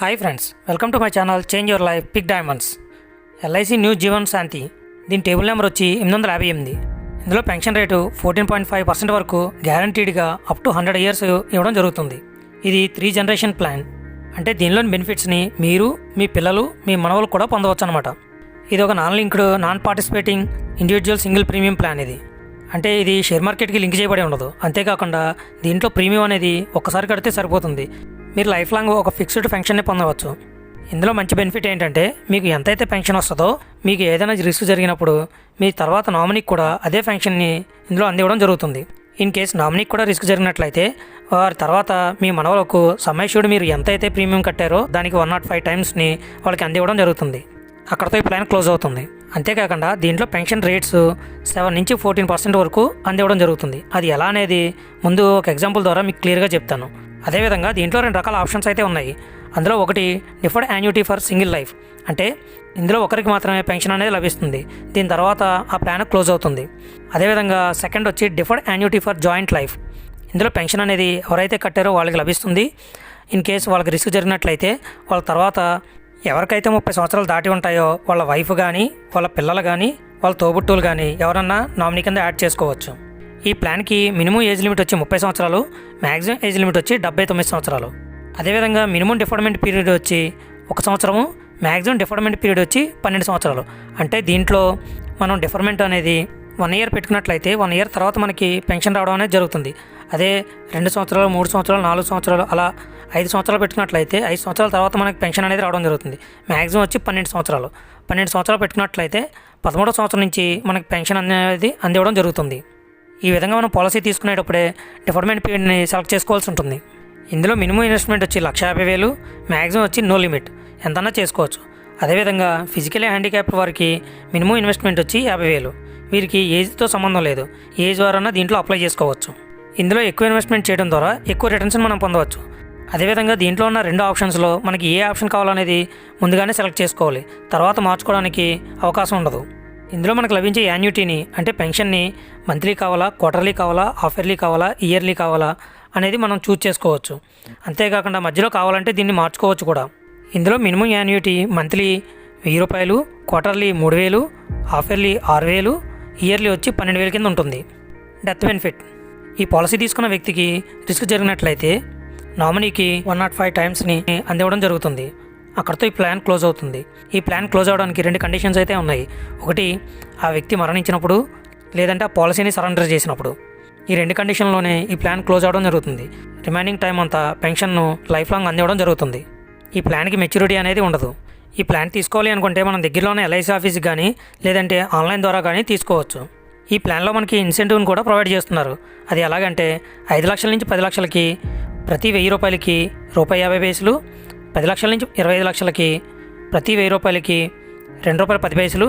Hi friends welcome to my channel change your life pick diamonds LIC new Jeevan Shanti దీని table number వచ్చి ఎనిమిది వందల యాభై ఎనిమిది. ఇందులో pension rate fourteen point five percent వరకు గ్యారంటీడ్గా అప్ టు హండ్రెడ్ ఇయర్స్ ఇవ్వడం జరుగుతుంది. ఇది త్రీ జనరేషన్ ప్లాన్. అంటే దీనిలోని బెనిఫిట్స్ని మీరు మీ పిల్లలు మీ మనవలు కూడా పొందవచ్చు అనమాట ఇది ఒక non linked non participating individual single premium plan ఇది. అంటే ఇది షేర్ మార్కెట్కి లింక్ చేయబడి ఉండదు. అంతేకాకుండా దీంట్లో ప్రీమియం అనేది ఒక్కసారి కడితే సరిపోతుంది. మీరు లైఫ్ లాంగ్ ఒక ఫిక్స్డ్ పెన్షన్ని పొందవచ్చు. ఇందులో మంచి బెనిఫిట్ ఏంటంటే మీకు ఎంతైతే పెన్షన్ వస్తుందో మీకు ఏదైనా రిస్క్ జరిగినప్పుడు మీ తర్వాత నామినీకి కూడా అదే పెన్షన్ని ఇందులో అందివ్వడం జరుగుతుంది. ఇన్ కేస్ నామినీకి కూడా రిస్క్ జరిగినట్లయితే వారి తర్వాత మీ మనవలకు సమయశుడు మీరు ఎంతైతే ప్రీమియం కట్టారో దానికి వన్ నాట్ ఫైవ్ టైమ్స్ని వాళ్ళకి అందివ్వడం జరుగుతుంది. అక్కడతో ఈ ప్లాన్ క్లోజ్ అవుతుంది. అంతేకాకుండా దీంట్లో పెన్షన్ రేట్స్ సెవెన్ నుంచి ఫోర్టీన్ పర్సెంట్ వరకు అందివ్వడం జరుగుతుంది. అది ఎలా అనేది ముందు ఒక ఎగ్జాంపుల్ ద్వారా మీకు క్లియర్గా చెప్తాను. అదేవిధంగా దీంట్లో రెండు రకాల ఆప్షన్స్ అయితే ఉన్నాయి. అందులో ఒకటి deferred annuity for single life అంటే ఇందులో ఒకరికి మాత్రమే పెన్షన్ అనేది లభిస్తుంది. దీని తర్వాత ఆ ప్లాన్ క్లోజ్ అవుతుంది. అదేవిధంగా సెకండ్ వచ్చి deferred annuity for joint life ఇందులో పెన్షన్ అనేది ఎవరైతే కట్టారో వాళ్ళకి లభిస్తుంది. ఇన్ కేసు వాళ్ళకి రిస్క్ జరిగినట్లయితే వాళ్ళ తర్వాత ఎవరికైతే ముప్పై సంవత్సరాలు దాటి ఉంటాయో వాళ్ళ వైఫ్ కానీ వాళ్ళ పిల్లలు కానీ వాళ్ళ తోబుట్టువులు కానీ ఎవరన్నా నామినీ కింద యాడ్ చేసుకోవచ్చు. ఈ ప్లాన్కి మినిమం ఏజ్ లిమిట్ వచ్చి ముప్పై సంవత్సరాలు మ్యాక్సిమం ఏజ్ లిమిట్ వచ్చి డెబ్బై తొమ్మిది సంవత్సరాలు. అదేవిధంగా మినిమం డిఫార్మెంట్ పీరియడ్ వచ్చి ఒక సంవత్సరము మ్యాక్సిమం డిఫార్మెంట్ పీరియడ్ వచ్చి పన్నెండు సంవత్సరాలు. అంటే దీంట్లో మనం డిఫర్మెంట్ అనేది వన్ ఇయర్ పెట్టుకున్నట్లయితే వన్ ఇయర్ తర్వాత మనకి పెన్షన్ రావడం అనేది జరుగుతుంది. అదే రెండు సంవత్సరాలు మూడు సంవత్సరాలు నాలుగు సంవత్సరాలు అలా ఐదు సంవత్సరాలు పెట్టుకున్నట్లయితే ఐదు సంవత్సరాల తర్వాత మనకి పెన్షన్ అనేది రావడం జరుగుతుంది. మ్యాక్సిమం వచ్చి పన్నెండు సంవత్సరాలు. పన్నెండు సంవత్సరాలు పెట్టుకున్నట్లయితే పదమూడో సంవత్సరం నుంచి మనకి పెన్షన్ అనేది అందివ్వడం జరుగుతుంది. ఈ విధంగా మనం పాలసీ తీసుకునేటప్పుడే డిఫర్మెంట్ పీరియడ్ని సెలెక్ట్ చేసుకోవాల్సి ఉంటుంది. ఇందులో మినిమం ఇన్వెస్ట్మెంట్ వచ్చి లక్ష యాభై వేలు మ్యాక్సిమం వచ్చి నో లిమిట్ ఎంతన్నా చేసుకోవచ్చు. అదేవిధంగా ఫిజికలీ హ్యాండిక్యాప్ వారికి మినిమం ఇన్వెస్ట్మెంట్ వచ్చి యాభై వేలు. వీరికి ఏజ్తో సంబంధం లేదు. ఏజ్ వారన్నా దీంట్లో అప్లై చేసుకోవచ్చు. ఇందులో ఎక్కువ ఇన్వెస్ట్మెంట్ చేయడం ద్వారా ఎక్కువ రిటర్న్స్ మనం పొందవచ్చు. అదేవిధంగా దీంట్లో ఉన్న రెండు ఆప్షన్స్లో మనకి ఏ ఆప్షన్ కావాలనేది ముందుగానే సెలెక్ట్ చేసుకోవాలి. తర్వాత మార్చుకోవడానికి అవకాశం ఉండదు. ఇందులో మనకు లభించే యాన్యుటీని అంటే పెన్షన్ని మంత్లీ కావాలా క్వార్టర్లీ కావాలా హాఫ్ ఇయర్లీ కావాలా ఇయర్లీ కావాలా అనేది మనం చూస్ చేసుకోవచ్చు. అంతేకాకుండా మధ్యలో కావాలంటే దీన్ని మార్చుకోవచ్చు కూడా. ఇందులో మినిమం యాన్యుటీ మంత్లీ వెయ్యి రూపాయలు క్వార్టర్లీ మూడు వేలు హాఫ్ ఇయర్లీ ఆరు వేలు ఇయర్లీ వచ్చి పన్నెండు వేల కింద ఉంటుంది. డెత్ బెనిఫిట్ ఈ పాలసీ తీసుకున్న వ్యక్తికి రిస్క్ జరిగినట్లయితే నామినీకి వన్ నాట్ ఫైవ్ టైమ్స్ని అందివ్వడం జరుగుతుంది. అక్కడితో ఈ ప్లాన్ క్లోజ్ అవుతుంది. ఈ ప్లాన్ క్లోజ్ అవడానికి రెండు కండిషన్స్ అయితే ఉన్నాయి. ఒకటి ఆ వ్యక్తి మరణించినప్పుడు లేదంటే ఆ పాలసీని సరెండర్ చేసినప్పుడు. ఈ రెండు కండిషన్లోనే ఈ ప్లాన్ క్లోజ్ అవడం జరుగుతుంది. రిమైనింగ్ టైం అంతా పెన్షన్ను లైఫ్ లాంగ్ అందివ్వడం జరుగుతుంది. ఈ ప్లాన్కి మెచ్యూరిటీ అనేది ఉండదు. ఈ ప్లాన్ తీసుకోవాలి అనుకుంటే మనం దగ్గరలోనే ఎల్ఐసి ఆఫీస్కి కానీ లేదంటే ఆన్లైన్ ద్వారా కానీ తీసుకోవచ్చు. ఈ ప్లాన్లో మనకి ఇన్సెంటివ్ని కూడా ప్రొవైడ్ చేస్తున్నారు. అది ఎలాగంటే ఐదు లక్షల నుంచి పది లక్షలకి ప్రతి వెయ్యి రూపాయలకి రూపాయి యాభై పైసలు పది లక్షల నుంచి ఇరవై ఐదు లక్షలకి ప్రతి వెయ్యి రూపాయలకి రెండు రూపాయల పది పైసలు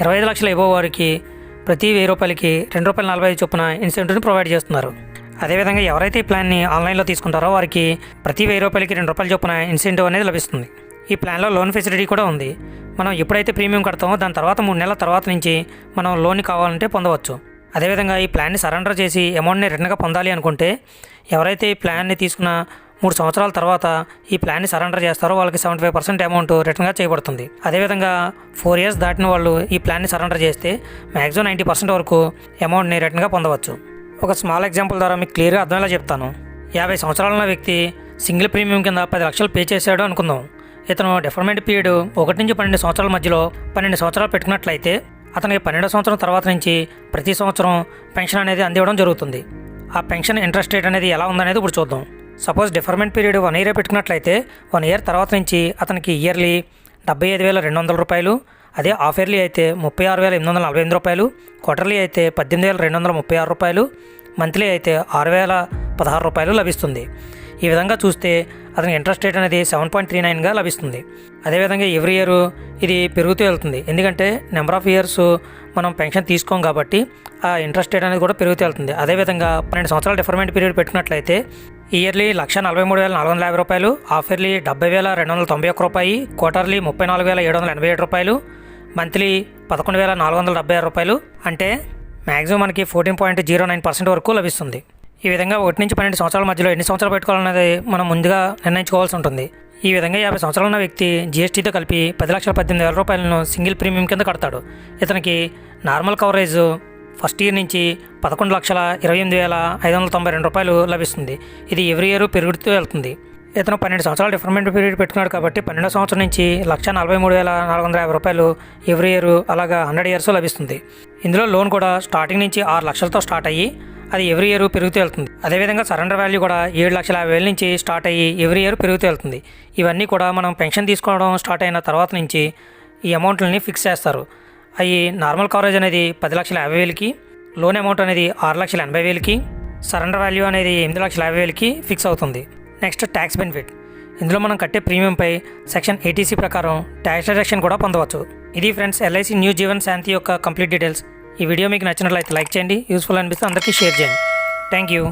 ఇరవై ఐదు లక్షల ఇవ్వ వారికి ప్రతి వెయ్యి రూపాయలకి రెండు రూపాయల నలభై ఐదు చొప్పున ఇన్సెంటివ్ని ప్రొవైడ్ చేస్తున్నారు. అదేవిధంగా ఎవరైతే ఈ ప్లాన్ని ఆన్లైన్లో తీసుకుంటారో వారికి ప్రతి వెయ్యి రూపాయలకి రెండు రూపాయల చొప్పున ఇన్సెంటివ్ అనేది లభిస్తుంది. ఈ ప్లాన్లో లోన్ ఫెసిలిటీ కూడా ఉంది. మనం ఎప్పుడైతే ప్రీమియం కడతామో దాని తర్వాత మూడు నెలల తర్వాత నుంచి మనం లోన్ కావాలంటే పొందవచ్చు. అదేవిధంగా ఈ ప్లాన్ని సరెండర్ చేసి అమౌంట్ని రిటర్న్గా పొందాలి అనుకుంటే ఎవరైతే ఈ ప్లాన్ని తీసుకున్న మూడు సంవత్సరాల తర్వాత ఈ ప్లాన్ని సరెండర్ చేస్తారో వాళ్ళకి సెవెంటీ ఫైవ్ పర్సెంట్ అమౌంట్ రిటర్న్గా చేయబడుతుంది. అదేవిధంగా ఫోర్ ఇయర్స్ దాటిన వాళ్ళు ఈ ప్లాన్ని సరెండర్ చేస్తే మ్యాక్సిమం నైంటీ పర్సెంట్ వరకు అమౌంట్ని రిటర్న్గా పొందవచ్చు. ఒక స్మాల్ ఎగ్జాంపుల్ ద్వారా మీకు క్లియర్గా అర్థమయ్యేలా చెప్తాను. యాభై సంవత్సరాల ఉన్న వ్యక్తి సింగిల్ ప్రీమియం కింద పది లక్షలు పే చేశాడు అనుకుందాం. ఇతను డిఫర్మెంట్ పీరియడ్ ఒకటి నుంచి పన్నెండు సంవత్సరాల మధ్యలో పన్నెండు సంవత్సరాలు పెట్టుకున్నట్లయితే అతనికి పన్నెండో సంవత్సరం తర్వాత నుంచి ప్రతి సంవత్సరం పెన్షన్ అనేది అందివ్వడం జరుగుతుంది. ఆ పెన్షన్ ఇంట్రెస్ట్ రేట్ అనేది ఎలా ఉందనేది ఇప్పుడు చూద్దాం. Suppose deferment period one year పెట్టుకున్నట్లయితే వన్ ఇయర్ తర్వాత నుంచి అతనికి ఇయర్లీ డెబ్బై ఐదు వేల రెండు వందల రూపాయలు అదే హాఫ్ ఇయర్లీ అయితే ముప్పై ఆరు వేల ఎనిమిది వందల నలభై ఎనిమిది రూపాయలు క్వార్టర్లీ అయితే పద్దెనిమిది వేల రెండు వందల ముప్పై ఆరు రూపాయలు మంత్లీ అయితే ఆరు వేల పదహారు రూపాయలు లభిస్తుంది. ఈ విధంగా చూస్తే అతనికి ఇంట్రెస్ట్ రేట్ అనేది సెవెన్ పాయింట్ త్రీ నైన్గా లభిస్తుంది. అదేవిధంగా ఎవ్రీ ఇయర్ ఇది పెరుగుతూ వెళ్తుంది. ఎందుకంటే నెంబర్ ఆఫ్ ఇయర్స్ మనం పెన్షన్ తీసుకోం కాబట్టి ఆ ఇంట్రెస్ట్ రేట్ అనేది కూడా పెరుగుతూ వెళ్తుంది. అదేవిధంగా పన్నెండు సంవత్సరాల డిఫర్మెంట్ పీరియడ్ పెట్టుకున్నట్లయితే ఇయర్లీ లక్ష నలభై మూడు వేల నాలుగు వందల యాభై రూపాయలు హాఫ్ ఇయర్లీ డెబ్బై వేల రెండు వందల తొంభై ఒక్క రూపాయి క్వార్టర్లీ ముప్పై నాలుగు వేల ఏడు వందల ఎనభై ఏడు రూపాయలు మంత్లీ పదకొండు వేల నాలుగు వందల డెబ్బై ఆరు రూపాయలు. అంటే మ్యాక్సిమం మనకి fourteen point zero nine percent వరకు లభిస్తుంది. ఈ విధంగా ఒకటి నుంచి పన్నెండు సంవత్సరాల మధ్యలో ఎన్ని సంవత్సరాలు పెట్టుకోవాలనేది మనం ముందుగా నిర్ణయించుకోవాల్సి ఉంటుంది. ఈ విధంగా యాభై సంవత్సరాలు ఉన్న వ్యక్తి జీఎస్టీతో కలిపి పది లక్షల పద్దెనిమిది వేల రూపాయలను సింగిల్ ప్రీమియం కింద కడతాడు. ఇతనికి నార్మల్ కవరేజ్ ఫస్ట్ ఇయర్ నుంచి పదకొండు లక్షల ఇరవై ఎనిమిది వేల ఐదు వందల తొంభై రెండు రూపాయలు లభిస్తుంది. ఇది ఎవ్రీ ఇయర్ పెరుగుతూ వెళ్తుంది. ఇతను పన్నెండు సంవత్సరాలు డిఫరెంట్ పీరియడ్ పెట్టుకున్నాడు కాబట్టి పన్నెండో సంవత్సరం నుంచి లక్ష నలభై మూడు వేల నాలుగు వందల యాభై రూపాయలు ఎవ్రీ ఇయర్ అలాగా హండ్రెడ్ ఇయర్స్ లభిస్తుంది. ఇందులో లోన్ కూడా స్టార్టింగ్ నుంచి ఆరు లక్షలతో స్టార్ట్ అయ్యి అది ఎవ్రీ ఇయర్ పెరుగుతూ వెళ్తుంది. అదేవిధంగా సరెండర్ వాల్యూ కూడా ఏడు లక్షల యాభై వేల నుంచి స్టార్ట్ అయ్యి ఎవ్రీ ఇయర్ పెరుగుతూ వెళ్తుంది. ఇవన్నీ కూడా మనం పెన్షన్ తీసుకోవడం స్టార్ట్ అయిన తర్వాత నుంచి ఈ అమౌంట్లని ఫిక్స్ చేస్తారు. అవి నార్మల్ కవరేజ్ అనేది పది లక్షల యాభై వేలకి లోన్ అమౌంట్ అనేది ఆరు లక్షల ఎనభై వేలకి సరెండర్ వాల్యూ అనేది ఎనిమిది లక్షల యాభై వేలకి ఫిక్స్ అవుతుంది. Next tax benefit. ఇందులో మనం కట్టే ప్రీమియంపై సెక్షన్ ఏటీసీ ప్రకారం ట్యాక్స్ డిడక్షన్ కూడా పొందవచ్చు. ఇది friends LIC new Jeevan Shanti యొక్క కంప్లీట్ డీటెయిల్స్. ఈ వీడియో మీకు నచ్చినట్లయితే లైక్ చేయండి. యూస్ఫుల్ అనిపిస్తే అందరికీ షేర్ చేయండి. Thank you.